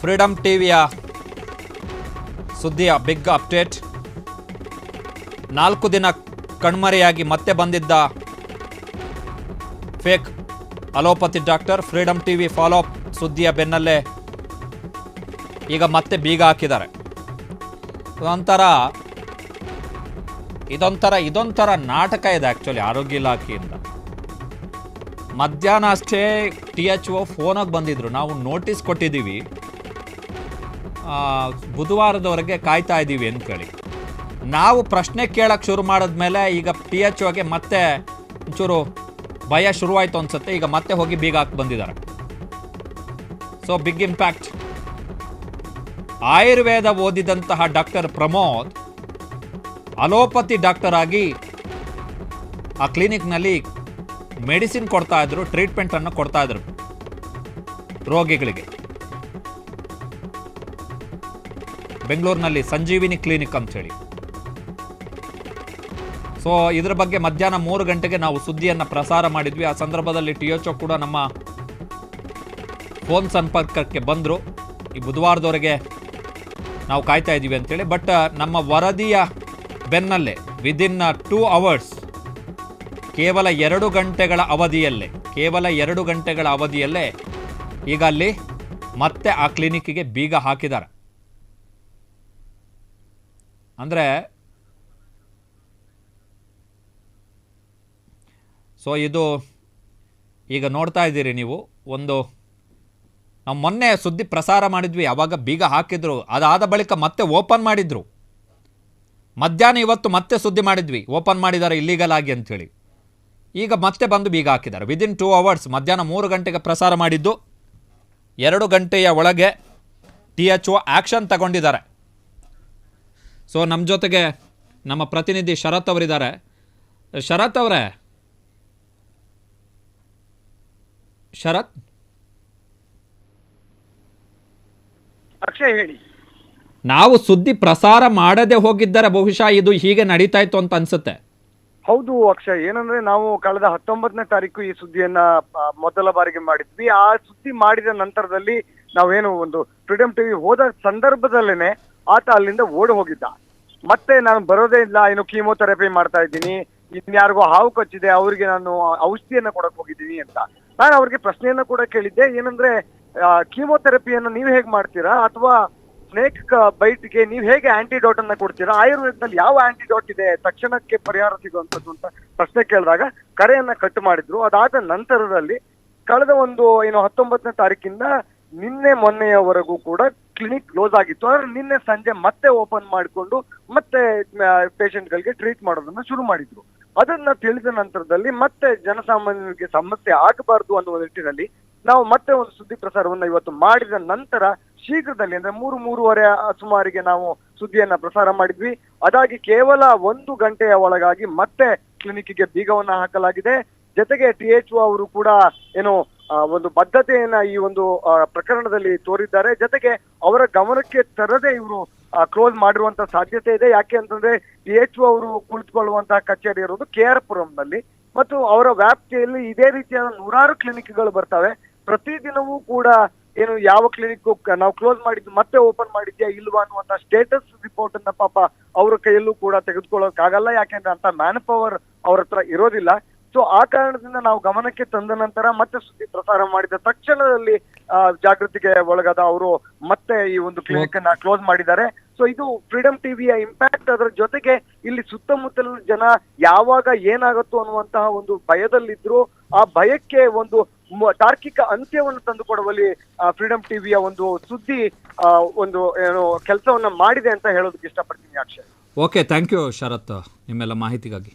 Freedom ಟಿವಿಯ ಸುದ್ದಿಯ big update ನಾಲ್ಕು ದಿನ ಕಣ್ಮರೆಯಾಗಿ ಮತ್ತೆ ಬಂದಿದ್ದ fake allopathy doctor freedom TV follow up ಸುದ್ದಿಯ ಬೆನ್ನಲ್ಲೇ ಈಗ ಮತ್ತೆ ಬೀಗ ಹಾಕಿದ್ದಾರೆ. ಒಂಥರ ಇದೊಂಥರ ಇದೊಂಥರ ನಾಟಕ ಇದೆ ಆ್ಯಕ್ಚುಲಿ ಆರೋಗ್ಯ ಇಲಾಖೆಯಿಂದ. ಮಧ್ಯಾಹ್ನ ಅಷ್ಟೇ ಟಿ ಎಚ್ ಓ ಫೋನಾಗಿ ಬಂದಿದ್ರು. ನಾವು ನೋಟಿಸ್ ಕೊಟ್ಟಿದ್ದೀವಿ. ಬುಧವಾರದವರೆಗೆ ಕಾಯ್ತಾ ಇದ್ದೀವಿ ಅಂದ್ಕೊಳ್ಳಿ ನಾವು ಪ್ರಶ್ನೆ ಕೇಳಕ್ಕೆ ಶುರು ಮಾಡಿದ್ಮೇಲೆ ಈಗ ಪಿ ಎಚ್ ಒಗೆ ಮತ್ತೆ ಒಂಚೂರು ಭಯ ಶುರುವಾಯಿತು ಅನ್ಸುತ್ತೆ. ಈಗ ಮತ್ತೆ ಹೋಗಿ ಬೀಗ ಹಾಕಿ ಬಂದಿದ್ದಾರೆ. ಸೊ ಬಿಗ್ ಇಂಪ್ಯಾಕ್ಟ್ ಆಯುರ್ವೇದ ಓದಿದಂತಹ ಡಾಕ್ಟರ್ ಪ್ರಮೋದ್, ಅಲೋಪತಿ ಡಾಕ್ಟರ್ ಆಗಿ ಆ ಕ್ಲಿನಿಕ್ನಲ್ಲಿ ಮೆಡಿಸಿನ್ ಕೊಡ್ತಾ ಇದ್ರು ಟ್ರೀಟ್ಮೆಂಟ್ ಅನ್ನು ಕೊಡ್ತಾ ಇದ್ರು ರೋಗಿಗಳಿಗೆ. ಬೆಂಗಳೂರಿನಲ್ಲಿ ಸಂಜೀವಿನಿ ಕ್ಲಿನಿಕ್ ಅಂತೇಳಿ ಸೊ ಇದರ ಬಗ್ಗೆ ಮಧ್ಯಾಹ್ನ ಮೂರು ಗಂಟೆಗೆ ನಾವು ಸುದ್ದಿಯನ್ನು ಪ್ರಸಾರ ಮಾಡಿದ್ವಿ. ಆ ಸಂದರ್ಭದಲ್ಲಿ ಟಿ ಎಚ್ ಕೂಡ ನಮ್ಮ ಫೋನ್ ಸಂಪರ್ಕಕ್ಕೆ ಬಂದರು. ಈ ಬುಧವಾರದವರೆಗೆ ನಾವು ಕಾಯ್ತಾ ಇದ್ದೀವಿ ಅಂತೇಳಿ ಬಟ್ ನಮ್ಮ ವರದಿಯ ಬೆನ್ನಲ್ಲೇ ವಿದಿನ್ ಟೂ ಅವರ್ಸ್ ಕೇವಲ ಎರಡು ಗಂಟೆಗಳ ಅವಧಿಯಲ್ಲೇ, ಕೇವಲ ಎರಡು ಗಂಟೆಗಳ ಅವಧಿಯಲ್ಲೇ ಈಗ ಅಲ್ಲಿ ಮತ್ತೆ ಆ ಕ್ಲಿನಿಕ್ಕಿಗೆ ಬೀಗ ಹಾಕಿದ್ದಾರೆ. ಅಂದರೆ ಸೊ ಇದು ಈಗ ನೋಡ್ತಾ ಇದ್ದೀರಿ ನೀವು, ಒಂದು ನಾವು ಮೊನ್ನೆ ಸುದ್ದಿ ಪ್ರಸಾರ ಮಾಡಿದ್ವಿ, ಯಾವಾಗ ಬೀಗ ಹಾಕಿದ್ರು, ಅದಾದ ಬಳಿಕ ಮತ್ತೆ ಓಪನ್ ಮಾಡಿದ್ರು. ಮಧ್ಯಾಹ್ನ ಇವತ್ತು ಮತ್ತೆ ಸುದ್ದಿ ಮಾಡಿದ್ವಿ, ಓಪನ್ ಮಾಡಿದ್ದಾರೆ ಇಲ್ಲೀಗಲ್ ಆಗಿ ಅಂಥೇಳಿ ಈಗ ಮತ್ತೆ ಬಂದು ಬೀಗ ಹಾಕಿದ್ದಾರೆ. ವಿದಿನ್ ಟೂ ಅವರ್ಸ್ ಮಧ್ಯಾಹ್ನ ಮೂರು ಗಂಟೆಗೆ ಪ್ರಸಾರ ಮಾಡಿದ್ದು, ಎರಡು ಗಂಟೆಯ ಒಳಗೆ ಟಿ ಎಚ್ ಒ ಆ್ಯಕ್ಷನ್ ತಗೊಂಡಿದ್ದಾರೆ. ಸೊ ನಮ್ಮ ಜೊತೆಗೆ ನಮ್ಮ ಪ್ರತಿನಿಧಿ ಶರತ್ ಅವರಿದ್ದಾರೆ. ಶರತ್ ಅವರೇ. ಶರತ್? ಅಕ್ಷಯ್ ಹೇಳಿ. ನಾವು ಸುದ್ದಿ ಪ್ರಸಾರ ಮಾಡದೆ ಹೋಗಿದ್ದರೆ ಬಹುಶಃ ಇದು ಹೀಗೆ ನಡೀತಾ ಇತ್ತು ಅಂತ ಅನ್ಸುತ್ತೆ. ಹೌದು ಅಕ್ಷಯ್ ಏನಂದ್ರೆ ನಾವು ಕಳೆದ ಹತ್ತೊಂಬತ್ತನೇ ತಾರೀಕು ಈ ಸುದ್ದಿಯನ್ನ ಮೊದಲ ಬಾರಿಗೆ ಮಾಡಿದ್ವಿ. ಆ ಸುದ್ದಿ ಮಾಡಿದ ನಂತರದಲ್ಲಿ ನಾವೇನು ಒಂದು ಫ್ರೀಡಮ್ ಟಿವಿ ಹೋದ ಸಂದರ್ಭದಲ್ಲೇನೆ ಆತ ಅಲ್ಲಿಂದ ಓಡಿ ಹೋಗಿದ್ದ. ಮತ್ತೆ ನಾನು ಬರೋದೇ ಇಲ್ಲ ಏನು ಕೀಮೋಥೆರಪಿ ಮಾಡ್ತಾ ಇದ್ದೀನಿ, ಇನ್ಯಾರಿಗೋ ಹಾವು ಕಚ್ಚಿದೆ, ಅವರಿಗೆ ನಾನು ಔಷಧಿಯನ್ನ ಕೊಡಕ್ ಹೋಗಿದ್ದೀನಿ ಅಂತ. ನಾನು ಅವ್ರಿಗೆ ಪ್ರಶ್ನೆಯನ್ನ ಕೂಡ ಕೇಳಿದ್ದೆ, ಏನಂದ್ರೆ ಕೀಮೋಥೆರಪಿಯನ್ನು ನೀವು ಹೇಗ್ ಮಾಡ್ತೀರಾ, ಅಥವಾ ಸ್ನೇಕ್ ಬೈಟ್ಗೆ ನೀವು ಹೇಗೆ ಆಂಟಿಡೋಟ್ ಅನ್ನ ಕೊಡ್ತೀರಾ, ಆಯುರ್ವೇದದಲ್ಲಿ ಯಾವ ಆಂಟಿಡೋಟ್ ಇದೆ, ತಕ್ಷಣಕ್ಕೆ ಪರಿಹಾರ ಸಿಗುವಂತದ್ದು ಅಂತ ಪ್ರಶ್ನೆ ಕೇಳಿದಾಗ ಕರೆಯನ್ನ ಕಟ್ ಮಾಡಿದ್ರು. ಅದಾದ ನಂತರದಲ್ಲಿ ಕಳೆದ ಒಂದು, ಏನು ಹತ್ತೊಂಬತ್ತನೇ ತಾರೀಕಿಂದ ನಿನ್ನೆ ಮೊನ್ನೆಯವರೆಗೂ ಕೂಡ ಕ್ಲಿನಿಕ್ ಕ್ಲೋಸ್ ಆಗಿತ್ತು. ಆದ್ರೆ ನಿನ್ನೆ ಸಂಜೆ ಮತ್ತೆ ಓಪನ್ ಮಾಡಿಕೊಂಡು ಮತ್ತೆ ಪೇಷಂಟ್ ಗಳಿಗೆ ಟ್ರೀಟ್ ಮಾಡೋದನ್ನ ಶುರು ಮಾಡಿದ್ರು. ಅದನ್ನ ತಿಳಿದ ನಂತರದಲ್ಲಿ ಮತ್ತೆ ಜನಸಾಮಾನ್ಯರಿಗೆ ಸಮಸ್ಯೆ ಆಗಬಾರದು ಅನ್ನುವ ನಿಟ್ಟಿನಲ್ಲಿ ನಾವು ಮತ್ತೆ ಒಂದು ಸುದ್ದಿ ಪ್ರಸಾರವನ್ನ ಇವತ್ತು ಮಾಡಿದ ನಂತರ ಶೀಘ್ರದಲ್ಲಿ ಅಂದ್ರೆ ಮೂರು, ಮೂರುವರೆ ಸುಮಾರಿಗೆ ನಾವು ಸುದ್ದಿಯನ್ನ ಪ್ರಸಾರ ಮಾಡಿದ್ವಿ. ಅದಾಗಿ ಕೇವಲ ಒಂದು ಗಂಟೆಯ ಒಳಗಾಗಿ ಮತ್ತೆ ಕ್ಲಿನಿಕ್ಗೆ ಬೀಗವನ್ನ ಹಾಕಲಾಗಿದೆ. ಜೊತೆಗೆ ಟಿ ಎಚ್ ಅವರು ಕೂಡ ಏನು ಒಂದು ಬದ್ಧತೆಯನ್ನ ಈ ಒಂದು ಪ್ರಕರಣದಲ್ಲಿ ತೋರಿದ್ದಾರೆ. ಜೊತೆಗೆ ಅವರ ಗಮನಕ್ಕೆ ತರದೆ ಇವರು ಕ್ಲೋಸ್ ಮಾಡಿರುವಂತ ಸಾಧ್ಯತೆ ಇದೆ. ಯಾಕೆ ಅಂತಂದ್ರೆ ಡಿ ಎಚ್ ಅವರು ಕುಳಿತುಕೊಳ್ಳುವಂತಹ ಕಚೇರಿ ಇರೋದು ಕೆ ಆರ್ ಪುರಂನಲ್ಲಿ. ಮತ್ತು ಅವರ ವ್ಯಾಪ್ತಿಯಲ್ಲಿ ಇದೇ ರೀತಿಯಾದ ನೂರಾರು ಕ್ಲಿನಿಕ್ಗಳು ಬರ್ತವೆ. ಪ್ರತಿದಿನವೂ ಕೂಡ ಏನು ಯಾವ ಕ್ಲಿನಿಕ್ ನಾವು ಕ್ಲೋಸ್ ಮಾಡಿದ್ದು ಮತ್ತೆ ಓಪನ್ ಮಾಡಿದ್ಯಾ ಇಲ್ವಾ ಅನ್ನುವಂತ ಸ್ಟೇಟಸ್ ರಿಪೋರ್ಟ್ ಅನ್ನ ಪಾಪ ಅವರ ಕೈಯಲ್ಲೂ ಕೂಡ ತೆಗೆದುಕೊಳ್ಳೋಕ್ಕಾಗಲ್ಲ. ಯಾಕೆಂದ್ರೆ ಅಂತ ಮ್ಯಾನ್ ಪವರ್ ಅವ್ರ ಹತ್ರ ಇರೋದಿಲ್ಲ. ಸೊ ಆ ಕಾರಣದಿಂದ ನಾವು ಗಮನಕ್ಕೆ ತಂದ ನಂತರ ಮತ್ತೆ ಸುದ್ದಿ ಪ್ರಸಾರ ಮಾಡಿದ ತಕ್ಷಣದಲ್ಲಿ ಜಾಗೃತಿಗೆ ಒಳಗಾದ ಅವರು ಮತ್ತೆ ಈ ಒಂದು ಕ್ಲಿನಿಕ್ ಅನ್ನ ಕ್ಲೋಸ್ ಮಾಡಿದ್ದಾರೆ. ಸೊ ಇದು ಫ್ರೀಡಮ್ ಟಿವಿಯ ಇಂಪ್ಯಾಕ್ಟ್ ಅದರ ಜೊತೆಗೆ ಇಲ್ಲಿ ಸುತ್ತಮುತ್ತಲಿನ ಜನ ಯಾವಾಗ ಏನಾಗುತ್ತೋ ಅನ್ನುವಂತಹ ಒಂದು ಭಯದಲ್ಲಿದ್ರು, ಆ ಭಯಕ್ಕೆ ಒಂದು ತಾರ್ಕಿಕ ಅಂತ್ಯವನ್ನು ತಂದುಕೊಡುವಲ್ಲಿ ಫ್ರೀಡಮ್ ಟಿವಿಯ ಒಂದು ಸುದ್ದಿ ಒಂದು, ಏನು ಕೆಲಸವನ್ನ ಮಾಡಿದೆ ಅಂತ ಹೇಳೋದಕ್ಕೆ ಇಷ್ಟಪಡ್ತೀನಿ, Akshay. Okay thank you Sharath ನಿಮ್ಮೆಲ್ಲ ಮಾಹಿತಿಗಾಗಿ.